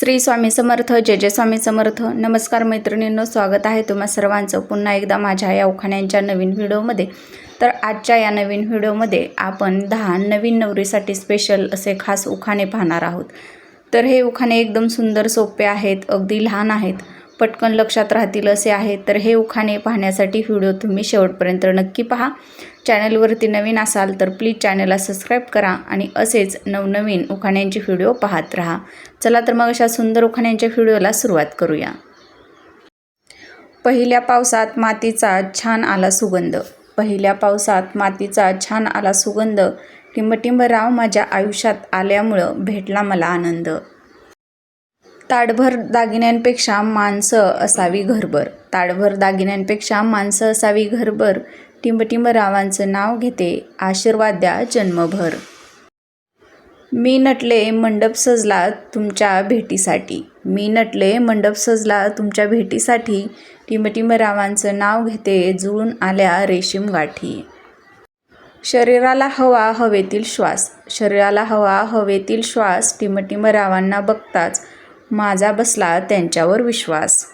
श्री स्वामी समर्थ जय जय स्वामी समर्थ. नमस्कार मैत्रिणींनो स्वागत आहे तुम्हा सर्वांचं पुन्हा एकदा माझ्या या उखाण्यांच्या नवीन व्हिडिओमध्ये. तर आजच्या या नवीन व्हिडिओमध्ये आपण दहा नवीन नवरीसाठी स्पेशल असे खास उखाणे पाहणार आहोत. तर हे उखाणे एकदम सुंदर सोपे आहेत अगदी लहान आहेत. पटकन लक्षात राहतील असे आहेत तर हे उखाणे पाहण्यासाठी व्हिडिओ तुम्ही शेवटपर्यंत नक्की पहा. चॅनलवरती नवीन असाल तर प्लीज चॅनलला सबस्क्राईब करा आणि असेच नवनवीन उखाण्यांचे व्हिडिओ पाहत राहा. चला तर मग अशा सुंदर उखाण्यांच्या व्हिडिओला सुरुवात करूया. पहिल्या पावसात मातीचा छान आला सुगंध. पहिल्या पावसात मातीचा छान आला सुगंध. टिंबटिंब राव माझ्या आयुष्यात आल्यामुळं भेटला मला आनंद. ताडभर दागिन्यांपेक्षा माणसं असावी घरभर. ताडभर दागिन्यांपेक्षा माणसं असावी घरभर. टिंबटिंब रावांचं नाव घेते आशीर्वाद द्या जन्मभर. मी नटले मंडप सजला तुमच्या भेटीसाठी. मी नटले मंडप सजला तुमच्या भेटीसाठी. टिंबटिंब रावांचं नाव घेते जुळून आल्या रेशीम गाठी. शरीराला हवा हवेतील श्वास. शरीराला हवा हवेतील श्वास टिंबटिंब रावांना बघताच माझा बसला त्यांच्यावर विश्वास.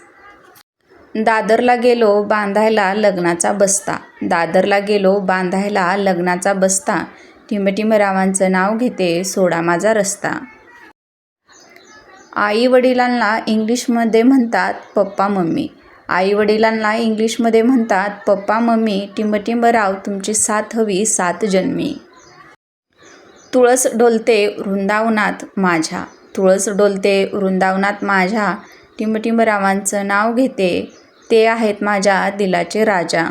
दादरला गेलो बांधायला लग्नाचा बस्ता. दादरला गेलो बांधायला लग्नाचा बस्ता. टिंबटिंब नाव घेते सोडा माझा रस्ता. आई वडिलांना इंग्लिशमध्ये म्हणतात पप्पा मम्मी. आई वडिलांना इंग्लिशमध्ये म्हणतात पप्पा मम्मी टिंबटिंबराव तुमची साथ हवी सात जन्मी. तुळस डोलते वृंदावनात माझ्या. तुळस डोलते वृंदावनात माझ्या टिंबटिंबरावांचं नाव घेते ते आहेत माझ्या दिलाचे राजा.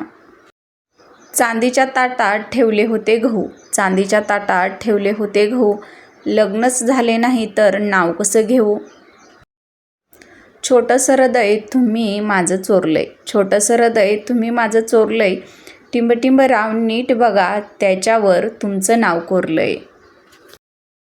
चांदीच्या ताटात ठेवले होते गहू चांदीच्या ताटात ठेवले होते गहू. लग्नच झाले नाही तर नाव कसं घेऊ? छोटंसं हृदय तुम्ही माझं चोरलंय छोटंसं हृदय तुम्ही माझं चोरलंय. टिंबटिंब राव नीट बघा त्याच्यावर तुमचं नाव कोरलंय.